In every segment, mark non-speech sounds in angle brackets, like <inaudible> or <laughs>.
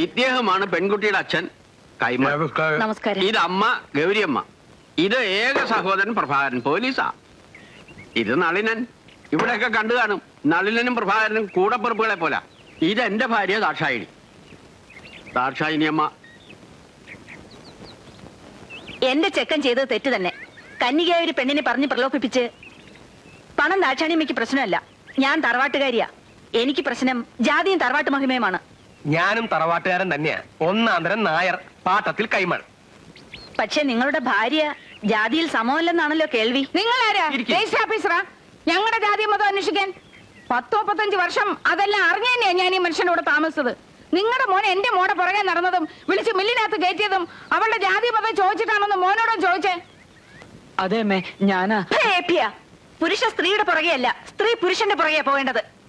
ഇദ്ദേഹമാണ് പെൺകുട്ടിയുടെ അച്ഛൻ കൈമ നമസ്കാരം. ഇത് അമ്മ ഗൗരിയമ്മ. ഇത് ഏക സഹോദരൻ പ്രഭാകരൻ പോലീസാ. ഇത് നളിനൻ. ഇവിടെയൊക്കെ കണ്ടു കാണും. നളിനനും പ്രഭാകരനും കൂടപ്പുറപ്പുകളെ പോല. ഇത് എന്റെ ഭാര്യ ദാക്ഷായിണി. ദാക്ഷായിനി അമ്മ എന്റെ ചെക്കൻ ചെയ്തത് തെറ്റ് തന്നെ. കന്യകയായ ഒരു പെണ്ണിനെ പറഞ്ഞ് പ്രലോഭിപ്പിച്ച് പണം ദാക്ഷാണിയമ്മയ്ക്ക് പ്രശ്നമല്ല. ഞാൻ തറവാട്ടുകാരിയാ. എനിക്ക് പ്രശ്നം ജാതിയും തറവാട്ട് മഹിമയുമാണ് ഞാനും തറവാട്ടുകാരൻ തന്നെയാ. ഒന്നാന്തരം നായർ പാട്ടത്തിൽ കൈമൾ. പക്ഷെ നിങ്ങളുടെ ഭാര്യ ജാതിയിൽ സമമല്ലെന്നാണല്ലോ കേൾവി. നിങ്ങൾ ഇരിക്ക്. രജിസ്റ്റർ ഓഫീസറാ? ഞങ്ങളുടെ ജാതി മതം അന്വേഷിക്കാൻ പത്തോ മുപ്പത്തഞ്ച് വർഷം അതെല്ലാം അറിഞ്ഞു തന്നെയാ ഞാൻ ഈ മനുഷ്യനോട് കൂടെ താമസിച്ചത്. നിങ്ങളുടെ മോൻ എന്റെ മോടെ പുറകെ നടന്നതും വിളിച്ച് മില്ലിനകത്ത് കയറ്റിയതും അവളുടെ ജാതി മതം ചോദിച്ചിട്ടാണെന്ന് മോനോടും ചോദിച്ചേ? അതെ അമ്മേ ഞാനാ പുരുഷ സ്ത്രീയുടെ പുറകെയല്ല സ്ത്രീ പുരുഷന്റെ പുറകെ പോകേണ്ടത്.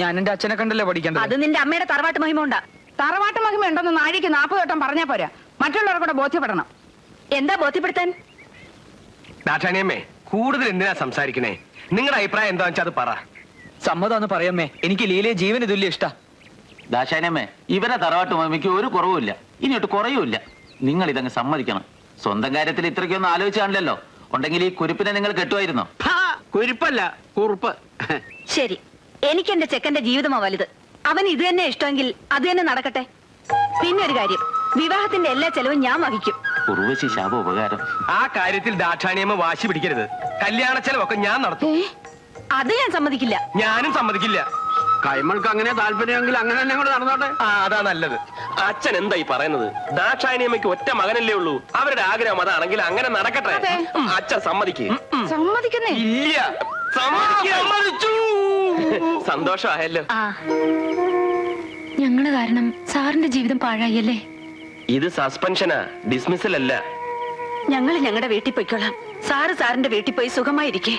ഞാൻ എന്റെ അച്ഛനെ കണ്ടല്ലേ പഠിക്കേണ്ടത്? അത് നിന്റെ അമ്മയുടെ തറവാട്ട് മഹിമ ഉണ്ടാ തറവാട്ട് മഹിമ ഉണ്ടെന്ന് നാഴിക്ക് നാൽപ്പത് വട്ടം പറഞ്ഞാ പോരാ. മറ്റുള്ളവർ കൂടെ ബോധ്യപ്പെടണം. എന്താ ബോധ്യപ്പെടുത്താൻ? നാട്ടാണിയമ്മേ കൂടുതൽ എന്തിനാ സംസാരിക്കണേ? നിങ്ങളുടെ അഭിപ്രായം എന്താ വെച്ചാൽ അത് പറ. സമ്മതമെന്ന് പറയമ്മേ എനിക്ക് ലീലയെ ജീവന് തുല്യ ഇഷ്ട. ദാശാനമ്മേ ഇവരെ തറവാട്ട് മമ്മിക്ക് ഒരു കുറവുമില്ല. ഇനിയൊട്ട് കുറയുമില്ല. നിങ്ങൾ ഇതങ്ങ് സമ്മതിക്കണം. സ്വന്തം കാര്യത്തിൽ ഇത്രയ്ക്കൊന്നും ആലോചിച്ച് കാണില്ലല്ലോ. ഉണ്ടെങ്കിൽ ഈ കുരിപ്പിനെ നിങ്ങൾ കെട്ടുമായിരുന്നോ? കുരിപ്പല്ല കുറുപ്പ്. ശരി. എനിക്ക് എന്റെ ചെക്കന്റെ ജീവിതമാ വലുത്. അവൻ ഇത് തന്നെ ഇഷ്ടമെങ്കിൽ അത് തന്നെ നടക്കട്ടെ. പിന്നെ ഒരു കാര്യം. വിവാഹത്തിന്റെ എല്ലാ ചെലവും ഞാൻ വഹിക്കും. ഉർവശി ശാപ ഉപകാരം. ആ കാര്യത്തിൽ ദാക്ഷാണിയമ്മ വാശി പിടിക്കരുത്. കല്യാണ ചെലവൊക്കെ ഞാൻ നടത്തും. അത് ഞാൻ സമ്മതിക്കില്ല. ഞാനും സമ്മതിക്കില്ല. കൈമൾക്ക് അങ്ങനെ താല്പര്യമെങ്കിൽ അങ്ങനെ തന്നെ കൂടെ നടന്നോട്ടെ? ആ അതാ നല്ലത്. അച്ഛൻ എന്തായി പറയുന്നത്? ദാക്ഷായണിയമ്മയ്ക്ക് ഒറ്റ മകനല്ലേ ഉള്ളൂ. അവരുടെ ആഗ്രഹം അതാണെങ്കിൽ അങ്ങനെ നടക്കട്ടെ. അച്ഛൻ സമ്മതിക്കേ. സമ്മതിക്കുന്നേ? ഇല്ല. സമ്മതിച്ചു. സന്തോഷമായല്ലോ. ആ. ഞങ്ങൾ കാരണം സാറിന്റെ ജീവിതം പാഴായല്ലേ? ഇത് സസ്പെൻഷനാ ഡിസ്മിസൽ അല്ല ഞങ്ങൾ ഞങ്ങളുടെ വീട്ടിൽ പോയിക്കോളാം. സാറ് സാറിന്റെ വീട്ടിൽ പോയി സുഖമായിരിക്കേ.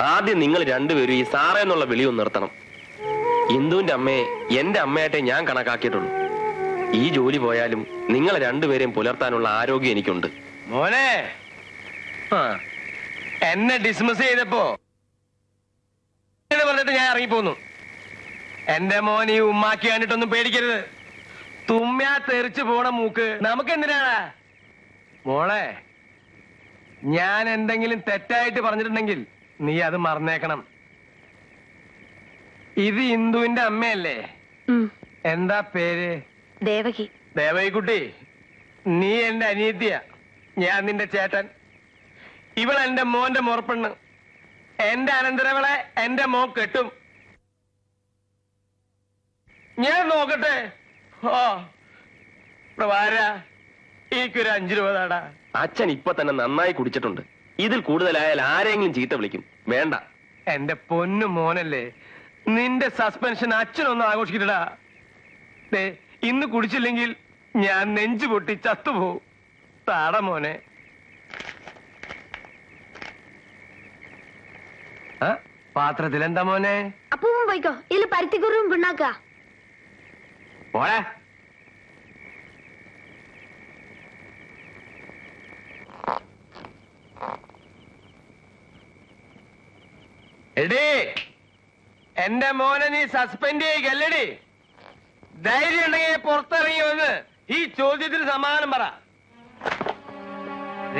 ആദ്യം നിങ്ങൾ രണ്ടുപേരും ഈ സാറേ എന്നുള്ള ഒന്ന് നിർത്തണം. ഇന്ദുവിന്റെ അമ്മയെ എന്റെ അമ്മയായിട്ടേ ഞാൻ കണക്കാക്കിയിട്ടുള്ളൂ. ഈ ജോലി പോയാലും നിങ്ങൾ രണ്ടുപേരെയും പുലർത്താനുള്ള ആരോഗ്യം എനിക്കുണ്ട്. മോനെ. ആ, എന്നെ ഡിസ്മിസ് ചെയ്തപ്പോ എന്ന് പറഞ്ഞിട്ട് ഞാൻ ഇറങ്ങിപ്പോന്നു. എന്റെ മോൻ ഈ ഉമ്മാക്കി കണ്ടിട്ടൊന്നും പേടിക്കരുത്. തുമ്മ്യാ തെറിച്ചു പോണ മൂക്ക് നമുക്ക് എന്തിനാണ് മോളെ ഞാൻ എന്തെങ്കിലും തെറ്റായിട്ട് പറഞ്ഞിട്ടുണ്ടെങ്കിൽ നീ അത് മറന്നേക്കണം. ഇത് ഇന്ദുവിന്റെ അമ്മയല്ലേ? എന്താ പേര്? ദേവകി. ദേവകിക്കുട്ടി നീ എന്റെ അനിയത്തിയ. ഞാൻ നിന്റെ ചേട്ടൻ. ഇവൾ എന്റെ മോന്റെ മുറപ്പെണ്ണ് എന്റെ അനന്തരവളെ എന്റെ മോ കെട്ടും. ഞാൻ നോക്കട്ടെ. ഓ പ്രഭാര എനിക്കൊരു അഞ്ചു രൂപ താടാ അച്ഛൻ ഇപ്പൊ തന്നെ നന്നായി കുടിച്ചിട്ടുണ്ട്. ഇതിൽ കൂടുതലായാൽ ആരെങ്കിലും ചീത്ത വിളിക്കും. വേണ്ട. എന്റെ പൊന്നു മോനല്ലേ നിന്റെ സസ്പെൻഷൻ അച്ഛനൊന്നും ആഘോഷിക്കട്ടടാ. ദേ ഇന്ന് കുടിച്ചില്ലെങ്കിൽ ഞാൻ നെഞ്ചു പൊട്ടി ചത്തുപോകും താട മോനെ. പാത്രത്തിൽ എന്താ മോനെ? അപ്പൂവും പോയിക്കോ. ഇതിൽ പരുത്തിക്കുറും പിണ്ണാക്ക. പോളെ എടി എന്റെ മോനെ നീ സസ്പെൻഡ് ചെയ്യല്ലടി ധൈര്യം ഉണ്ടെങ്കിൽ പുറത്തിറങ്ങി വന്ന് ഈ ചോദ്യത്തിന് സമാധാനം പറ.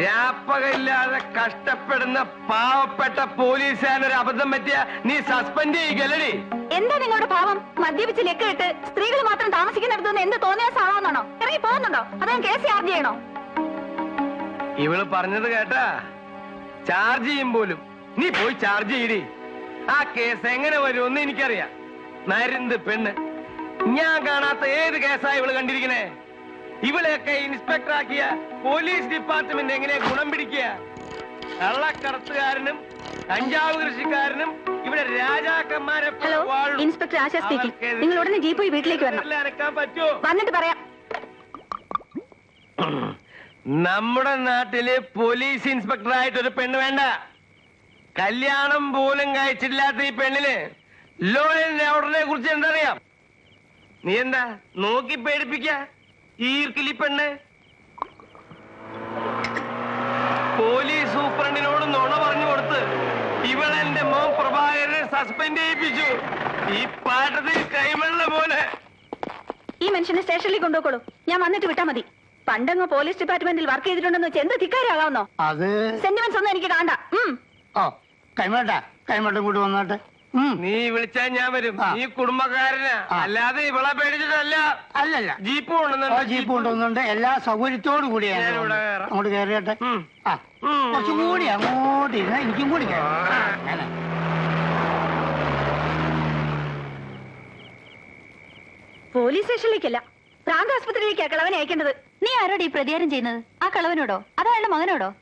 രാപ്പകയില്ലാതെ കഷ്ടപ്പെടുന്ന പാവപ്പെട്ട പോലീസുകാരനൊരു അബദ്ധം പറ്റിയ നീ സസ്പെൻഡ് ചെയ്യല്ലടി എന്താ നിങ്ങളുടെ ഭാവം? മദ്യപിച്ച് ലെക്കിട്ട് സ്ത്രീകൾ മാത്രം താമസിക്കുന്നിടത്തുനിന്ന് എന്ത് തോന്നിയ സാവാന്നാണോ ഇറങ്ങി പോകുന്നുണ്ടോ? അതോ കേസ് ചാർജ് ചെയ്യണോ ഇവൾ പറഞ്ഞത് കേട്ടാ. ചാർജ് ചെയ്യും പോലും. നീ പോയി ചാർജ് ചെയ്യടി. ആ കേസ് എങ്ങനെ വരുമെന്ന് എനിക്കറിയാം. നരുന്ത് പെണ്ണ്. ഞാൻ കാണാത്ത ഏത് കേസാ ഇവൾ കണ്ടിരിക്കണേ? ഇവളെയൊക്കെ ഇൻസ്പെക്ടർ ആക്കിയ പോലീസ് ഡിപ്പാർട്ട്മെന്റ് എങ്ങനെ ഗുണം പിടിക്കുക? കള്ളക്കടത്തുകാരനും കഞ്ചാവ് കൃഷിക്കാരനും ഇവിടെ രാജാക്കന്മാരെ ഹലോ ഇൻസ്പെക്ടർ ആശാ സ്പീക്കിംഗ് നിങ്ങൾ ഉടനെ ജീപ്പ് പോയി വീട്ടിലേക്ക് വരണം. അനക്കാൻ പറ്റുമോ? വന്നിട്ട് പറയാം. നമ്മുടെ നാട്ടിൽ പോലീസ് ഇൻസ്പെക്ടർ ആയിട്ട് ഒരു പെണ്ണ് വേണ്ട. കല്യാണം പോലും കഴിച്ചിട്ടില്ലാത്ത ഈ പെണ്ണിന് ലോ ആൻഡ് ഓർഡറിനെ കുറിച്ച് എന്തറിയാം? നീ എന്താ നോക്കി പേടിപ്പിക്ക? ഈർക്കിലി പെണ്ണെ. പോലീസ് സൂപ്രണ്ടിനോട് നുണ പറഞ്ഞു കൊടുത്ത് ഇവൾ എന്റെ മോൻ പ്രഭാകരനെ സസ്പെൻഡ് ചെയ്യിപ്പിച്ചു. ഈ പാട്ടത്തിൽ കൈമള്ള പോലെ. ഈ മനുഷ്യനെ സ്റ്റേഷനിൽ കൊണ്ടുപോക്കോളൂ ഞാൻ വന്നിട്ട് വിട്ടാ മതി. പണ്ടങ്ങ് പോലീസ് ഡിപ്പാർട്ട്മെന്റിൽ വർക്ക് ചെയ്തിട്ടുണ്ടെന്ന് വെച്ച് എന്ത് ധിക്കാരാകാവുന്നോ അത് സെന്റിമെന്റ്സ് ഒന്നും എനിക്ക് കാണണ്ട. കൈമാട്ടാ കൈമാട്ടം കൂടി വന്നോട്ടെ. നീ വിളിച്ചാ ഞാൻ വരും. നീ കുടുംബക്കാരന്. അല്ലാതെ ഇവളെ പേടിച്ചിട്ടല്ല. അല്ലല്ല. ജീപ്പ് കൊണ്ടുവന്നുണ്ട് ജീപ്പ് കൊണ്ടുവന്നുണ്ട് എല്ലാ സൗകര്യത്തോടു കൂടിയാണ്. അങ്ങോട്ട് കയറിയട്ടെ. ആ. കുറച്ചും കൂടി അങ്ങോട്ട് ഇരുന്ന എനിക്കും കൂടി. പോലീസ് സ്റ്റേഷനിലേക്കല്ല. പ്രാന്ത ആസ്പത്രിയിലേക്കാ കളവനെ അയക്കേണ്ടത്. നീ ആരോട് ഈ പ്രതികാരം ചെയ്യുന്നത്? ആ കളവനോടോ? അതോ അയാളുടെ മകനോടോ?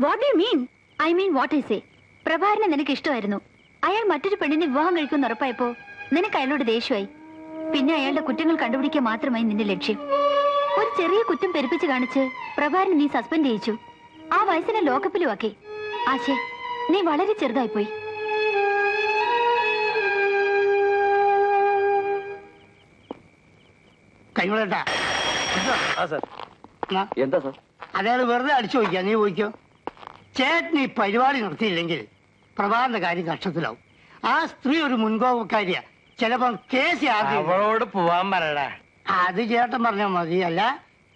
What you mean I mean what I say പ്രഭാരനെ നിനക്ക് ഇഷ്ടമായിരുന്നു. അയാൾ മറ്റൊരു പെണ്ണിനെ വിവാഹം കഴിക്കുമെന്ന് ഉറപ്പായപ്പോ നിനക്ക് അയാളോട് ദേഷ്യമായി. പിന്നെ അയാളുടെ കുറ്റങ്ങൾ കണ്ടുപിടിക്കുക മാത്രമായി നിന്റെ ലക്ഷ്യം. ഒരു ചെറിയ കുറ്റം പെരുപ്പിച്ച് കാണിച്ച് പ്രഭാരൻ നീ സസ്പെൻഡ് ചെയ്യിച്ചു. ആ വയസ്സിനെ ലോക്കപ്പിലും ആക്കി. ആശേ നീ വളരെ ചെറുതായിപ്പോയി. കൈമേട്ട എന്താ സാർ? അയാൾ വെറുതെ അടിച്ചു നോക്കിയാ നീ പോയിക്കോ ചേട്ടൻ ഈ പരിപാടി നിർത്തിയില്ലെങ്കിൽ പ്രഭാകരന്റെ കാര്യം കഷ്ടത്തിലാവും. ആ സ്ത്രീ ഒരു മുൻകോപക്കാരിയാ. ചിലപ്പം കേസ് ആദ്യം അവളോട് പോവാൻ പറയടാ. അത് ചേട്ടൻ പറഞ്ഞ മതി. അല്ല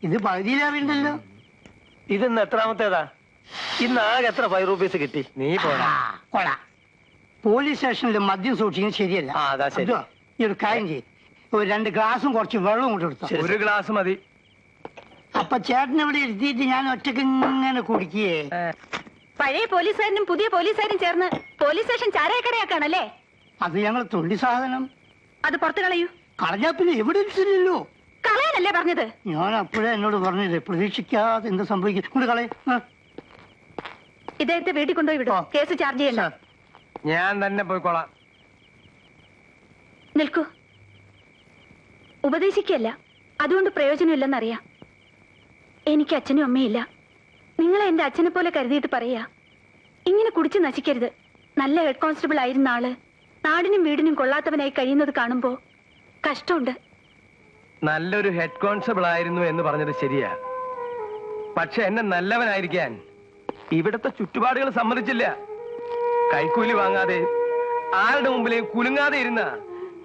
ഇത് പകുതിയിലറിയണ്ടല്ലോ ഇത് ഇന്ന് എത്രാമത്തേതാ? ഇന്ന് ആകെ എത്ര ഫൈവ് റുപ്പീസ് കിട്ടി? നീ പോടാ. കൊള പോലീസ് സ്റ്റേഷനിൽ മദ്യം സൂക്ഷിക്കുന്നത് ശരിയല്ല. ആ, അതാ ശരി. ഈ ഒരു കാര്യം ചെയ്യും. ഒരു രണ്ട് ഗ്ലാസും കുറച്ച് വെള്ളവും കൊണ്ട് എടുത്തു. ഒരു ഗ്ലാസ് മതി. അപ്പൊ ചേട്ടൻ ഇവിടെ ഇരുത്തിയിട്ട് ഞാൻ ഒറ്റയ്ക്ക് ഇങ്ങനെ കുടിക്കേ? പഴയ പോലീസുകാരനും പുതിയ പോലീസുകാരും ചേർന്ന് പോലീസ് സ്റ്റേഷൻ ചാരായക്കടയാക്കാണല്ലേ അത് ഞങ്ങൾ തൊണ്ടി സാധനം. അത് പുറത്തു കളയൂ. കളഞ്ഞാ പിന്നെ എവിടെ ഇരിച്ചില്ലല്ലോ കളയാനല്ലേ പറഞ്ഞത്? ഞാൻ അപ്പോഴേ എന്നോട് പറഞ്ഞത് പ്രതീക്ഷിക്കാതെ എന്ത് സംഭവിക്കും. കൊണ്ട് കളയ. ഇദ്ദേഹത്തെ വീട്ടിൽ കൊണ്ടുപോയി വിടോ. കേസ് ചാർജ് ചെയ്യണ്ട. ഞാൻ തന്നെ പോയിക്കോളാം. നിൽക്കൂ. ഉപദേശിക്കല്ല അതുകൊണ്ട് പ്രയോജനമില്ലെന്നറിയാം. എനിക്ക് അച്ഛനും അമ്മയില്ല നിങ്ങളെ എന്റെ അച്ഛനെ പോലെ കരുതിയിട്ട് പറയാ. ഇങ്ങനെ കുടിച്ച് നശിക്കരുത്. നല്ല ഹെഡ് കോൺസ്റ്റബിൾ ആയിരുന്ന ആൾ നാടിനും വീടിനും കൊള്ളാത്തവനായി കഴിയുന്നത് കാണുമ്പോ കഷ്ടമുണ്ട്. നല്ലൊരു ഹെഡ് കോൺസ്റ്റബിൾ ആയിരുന്നു എന്ന് പറഞ്ഞത് ശരിയാ. പക്ഷെ എന്നെ നല്ലവനായിരിക്കാൻ ഇവിടത്തെ ചുറ്റുപാടുകൾ സമ്മതിച്ചില്ല. കൈക്കൂലി വാങ്ങാതെ ആരുടെ മുമ്പിലേയും കുലുങ്ങാതെ ഇരുന്ന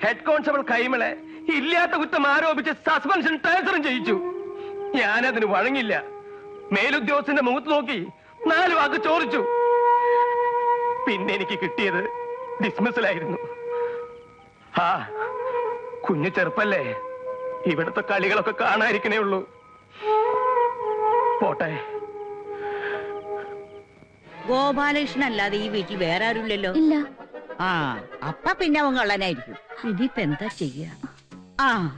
ഹെഡ് കോൺസ്റ്റബിൾ കൈമളെ ഇല്ലാത്ത കുറ്റം ആരോപിച്ച് സസ്പെൻഷൻ ട്രാൻസ്ഫറും ചെയ്യിച്ചു. ഞാനതിന് വഴങ്ങില്ല. മേലുദ്യോഗസ്ഥന്റെ മുഖത്ത് നോക്കി നാല് വാക്ക് ചോദിച്ചു. പിന്നെ എനിക്ക് കിട്ടിയത് ഡിസ്മിസലായിരുന്നു ആ കുഞ്ഞു ചെറുപ്പല്ലേ? ഇവിടുത്തെ കളികളൊക്കെ കാണാതിരിക്കണേ ഉള്ളൂ. പോട്ടെ. ഗോപാലകൃഷ്ണൻ അല്ലാതെ ഈ വീട്ടിൽ വേറെ ആരുമില്ലല്ലോ? ഇല്ല. ആ അപ്പ പിന്നെ അവൻ കള്ളനായിരിക്കും. ഇനിയിപ്പെന്താ ചെയ്യ? ആ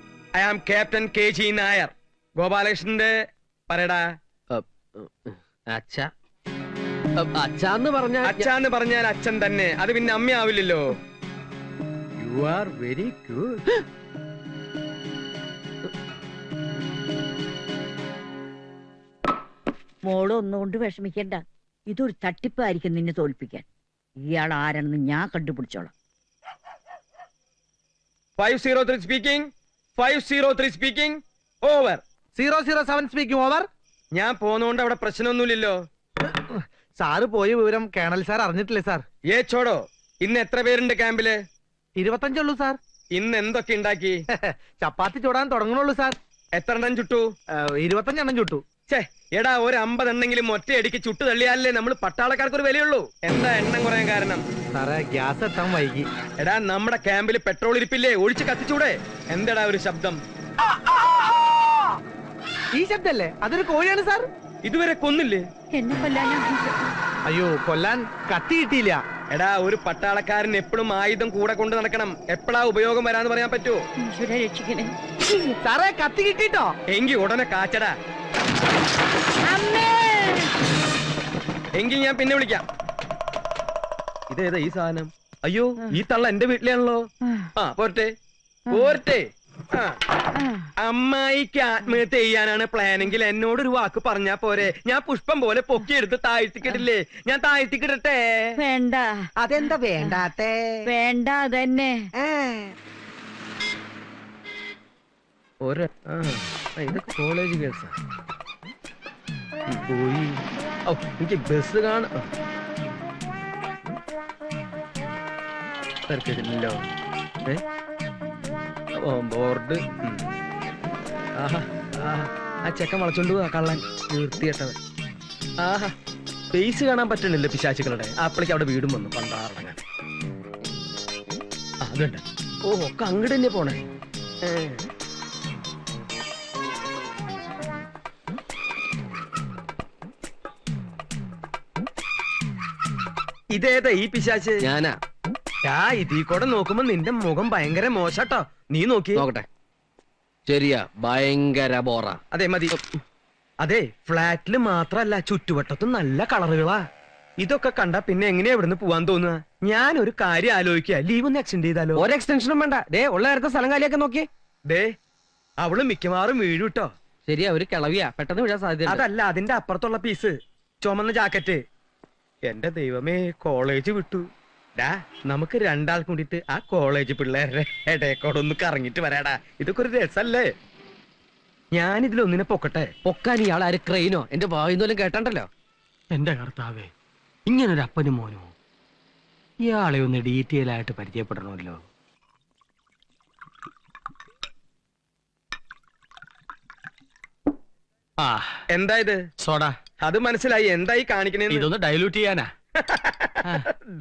I am captain K G Nair ഗോപാലകൃഷ്ണന്റെ പറയടാ. അച്ഛ. അച്ഛന്ന് പറഞ്ഞ അച്ഛന്ന് പറഞ്ഞാൽ അച്ഛൻ തന്നെ. അത് പിന്നെ അമ്മയാവില്ലല്ലോ. യു ആർ വെരി ഗുഡ് മോൾ ഒന്നുകൊണ്ട് വിഷമിക്കണ്ട. ഇതൊരു തട്ടിപ്പായിരിക്കും നിന്നെ തോൽപ്പിക്കാൻ. ഇയാൾ ആരാണെന്ന് ഞാൻ കണ്ടുപിടിച്ചോളാം. Five zero three speaking five zero three speaking over zero zero seven speaking over ഞാൻ പോന്നോണ്ട് അവിടെ പ്രശ്നമൊന്നുമില്ലല്ലോ. സാറ് പോയ വിവരം കേണൽ സാർ അറിഞ്ഞിട്ടില്ലേ സാർ? ഏ ചോടോ. ഇന്ന് എത്ര പേരുണ്ട് ക്യാമ്പിൽ? ഇരുപത്തഞ്ചുള്ളൂ സാർ. ഇന്ന് എന്തൊക്കെ ഉണ്ടാക്കി? <laughs> ചപ്പാത്തി ചൂടാൻ തുടങ്ങണുള്ളൂ സാർ. എത്ര എണ്ണം ചുട്ടു ഇരുപത്തഞ്ചെണ്ണം ചുട്ടു. ചേ എടാ ഒരു അമ്പതെണ്ണെങ്കിലും ഒറ്റയടിക്ക് ചുട്ടു തള്ളിയാലേ നമ്മൾ പട്ടാളക്കാർക്ക് ഒരു വിലയുള്ളൂ. എന്താ എണ്ണം കുറയാൻ കാരണം? സാറേ ഗ്യാസ് എത്താൻ വൈകി. എടാ നമ്മുടെ ക്യാമ്പിൽ പെട്രോൾ ഇരിപ്പില്ലേ? ഒഴിച്ച് കത്തിച്ചൂടെ? എന്താടാ ഒരു ശബ്ദം? ഈ ശബ്ദല്ലേ? അതൊരു കോഴിയാണ് സാർ. ഇതുവരെ കൊന്നില്ലേ? എന്നെ കൊല്ലാനാ അയ്യോ കൊല്ലാൻ കത്തി കിട്ടിയില്ല. എടാ ഒരു പട്ടാളക്കാരൻ എപ്പോഴും ആയുധം കൂടെ കൊണ്ട് നടക്കണം. എപ്പോഴാ ഉപയോഗം വരാന്ന് പറയാൻ പറ്റുമോ ഈശ്വര രക്ഷിക്കണേ. സാറേ കത്തി കിട്ടിട്ടോ എങ്കി ഉടനെ കാച്ചടാ. എങ്കി ഞാൻ പിന്നെ വിളിക്കാം. ഇതേതാ ഈ സാധനം? അയ്യോ ഈ തള്ള എന്റെ വീട്ടിലാണല്ലോ. ആ. പോരട്ടെ. പോരട്ടെ. ആ. അമ്മായിക്ക് ആത്മഹത്യ ചെയ്യാനാണ് പ്ലാനെങ്കിൽ എന്നോട് ഒരു വാക്ക് പറഞ്ഞാ പോരെ. ഞാൻ പുഷ്പം പോലെ പൊക്കിയെടുത്ത് താഴ്ത്തിക്കിടില്ലേ? ഞാൻ താഴ്ത്തിക്കിടട്ടെ. വേണ്ട. അതെന്താ വേണ്ടാത്തേ? വേണ്ട അതന്നെ. ആ ആ, ഇതൊക്കെ കോളേജ് കേസാ പോയി ഓ എനിക്ക് ബസ് കാണാം ഓ ബോർഡ് ആഹാ ആ ചെക്കൻ വളച്ചോണ്ട് പോവാ കള്ളൻ. നിർത്തിയിട്ടവൻ. ആഹാ ഫേസ് കാണാൻ പറ്റണില്ല പിശാച്ചുക്കളുടെ അപ്പളേക്ക് അവിടെ വീടും വന്നു പണ്ടാറടങ്ങാൻ. ആ, അതുണ്ട്. ഓ ഒക്കെ അങ്ങോട്ട് തന്നെ പോണേ. ഇതേതാ ഈ പിശാച്ച് ഞാനാ. ഇതീ കൂടെ നോക്കുമ്പോ നിന്റെ മുഖം ഭയങ്കര മോശട്ടോ. നീ നോക്കി. നോക്കട്ടെ. ശരിയാ ഭയങ്കര ബോറ. അതെ മതി. അതെ ഫ്ലാറ്റിൽ മാത്രല്ല ചുറ്റുവട്ടത്തും നല്ല കളറുകളാ. ഇതൊക്കെ കണ്ട പിന്നെ എങ്ങനെയാ ഇവിടുന്ന് പോവാൻ തോന്നുക? ഞാൻ ഒരു കാര്യം ആലോചിക്കുക ലീവ് ഒന്ന് എക്സ്റ്റെൻഡ് ചെയ്താലോ? ഒരു എക്സ്റ്റൻഷനും വേണ്ട. ദേ ഉള്ള നേരത്തെ സ്ഥലം കാലിയൊക്കെ നോക്കി. ദേ അവൾ മിക്കവാറും വീഴും കേട്ടോ ശരിയാ ഒരു കിളവിയാ. പെട്ടെന്ന് വീഴാൻ സാധ്യത അതല്ല അതിന്റെ അപ്പുറത്തുള്ള പീസ് ചുമന്ന ജാക്കറ്റ് എന്റെ ദൈവമേ കോളേജ് വിട്ടു. ഡാ നമുക്ക് രണ്ടാൾ കൂടിയിട്ട് ആ കോളേജ് പിള്ളേരുടെ ഇടയക്കോടെ ഒന്ന് കറങ്ങിട്ട് വരാടാ. ഇതൊക്കെ ഒരു രസല്ലേ? ഞാൻ ഇതിലൊന്നിനെ പൊക്കട്ടെ. പൊക്കാൻ ഇയാൾ ആര് ക്രെയിനോ? എന്റെ വായുന്നോലും കേട്ടണ്ടല്ലോ. എന്റെ കർത്താവേ ഇങ്ങനൊരു അപ്പനും മോനോ ഇയാളെ ഒന്ന് ഡീറ്റെയിൽ ആയിട്ട് പരിചയപ്പെടണമല്ലോ. ആ എന്താ ഇത്? സോഡ. അത് മനസ്സിലായി. എന്തായി കാണിക്കണേ ഇതൊന്ന് ഡൈലൂട്ട് ചെയ്യാനാ.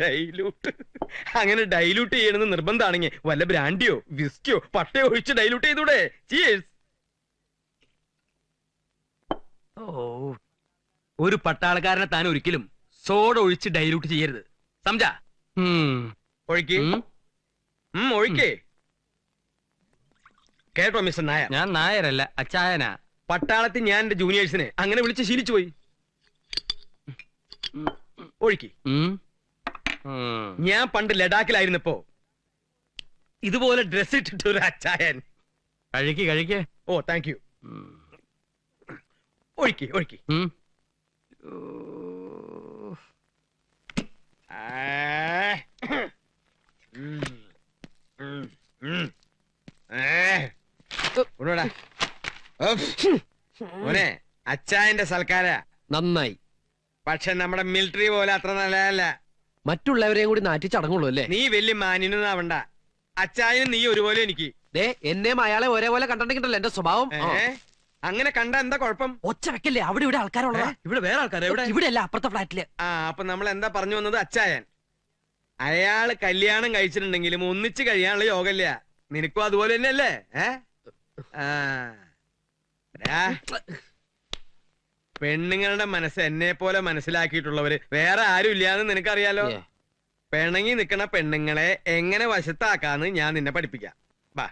ഡൈലൂട്ട്. അങ്ങനെ ഡൈലൂട്ട് ചെയ്യണമെന്ന് നിർബന്ധമാണെങ്കിൽ വല്ല ബ്രാൻഡിയോ വിസ്കിയോ പട്ടയോ ഒഴിച്ച് ഡൈലൂട്ട് ചെയ്തൂടെ? ചീസ് ഓ. ഒരു പട്ടാളക്കാരനെ താൻ ഒരിക്കലും സോഡ ഒഴിച്ച് ഡൈലൂട്ട് ചെയ്യരുത്. സംജാ. ഒഴിക്ക്. ഒഴിക്കേ. കേട്ടോ മിസ്റ്റർ നായർ. ഞാൻ നായരല്ല അച്ചായനാ. പട്ടാളത്തിൽ ഞാൻ എന്റെ ജൂനിയേഴ്സിനെ. അങ്ങനെ വിളിച്ച് ശീലിച്ചു പോയി. ഒഴുക്കി. ഞാൻ പണ്ട് ലഡാക്കിലായിരുന്നപ്പോ ഇതുപോലെ ഡ്രസ് ഇട്ടിട്ട് ഒരു അച്ചായൻ. കഴിക്ക് കഴിക്ക് ഓ താങ്ക് യു ഒഴുക്കി ഒഴുക്കി. മോനെ അച്ചായന്റെ സൽക്കാര നന്നായി. പക്ഷെ നമ്മുടെ മിലിറ്ററി പോലെ അത്ര നല്ലതല്ല. മറ്റുള്ളവരെയും കൂടി നാറ്റി ചടങ്ങുള്ളൂ അല്ലേ? നീ വലിയ മാനിനൊന്നും ആവണ്ട. അച്ചായനും നീ ഒരുപോലെ എനിക്ക്. ദേ എന്നെയും അയാളെ ഒരേപോലെ കണ്ടിട്ടുണ്ടല്ലോ എന്റെ സ്വഭാവം. ഏ? അങ്ങനെ കണ്ട എന്താ കുഴപ്പം? ഒച്ച വെക്കല്ലേ? അവിടെ ഇവിടെ ആൾക്കാരുള്ളതാ. ഇവിടെ വേറെ ആൾക്കാരെ ഇവിടെ? ഇവിടെ അല്ല അപ്പുറത്തെ ഫ്ലാറ്റിൽ. ആ അപ്പൊ നമ്മൾ എന്താ പറഞ്ഞു വന്നത്? അച്ചായൻ. അയാൾ കല്യാണം കഴിച്ചിട്ടുണ്ടെങ്കിലും ഒന്നിച്ച് കഴിയാനുള്ള യോഗമില്ല. നിനക്കും അതുപോലെ തന്നെയല്ലേ? ഏ? ആ. എടാ, പെണ്ണുങ്ങളുടെ മനസ്സ് എന്നെ പോലെ മനസ്സിലാക്കിയിട്ടുള്ളവര് വേറെ ആരും ഇല്ലാന്ന് നിനക്കറിയാലോ. പിണങ്ങി നിക്കണ പെണ്ണുങ്ങളെ എങ്ങനെ വശത്താക്കാന്ന് ഞാൻ നിന്നെ പഠിപ്പിക്കാം. ബാ.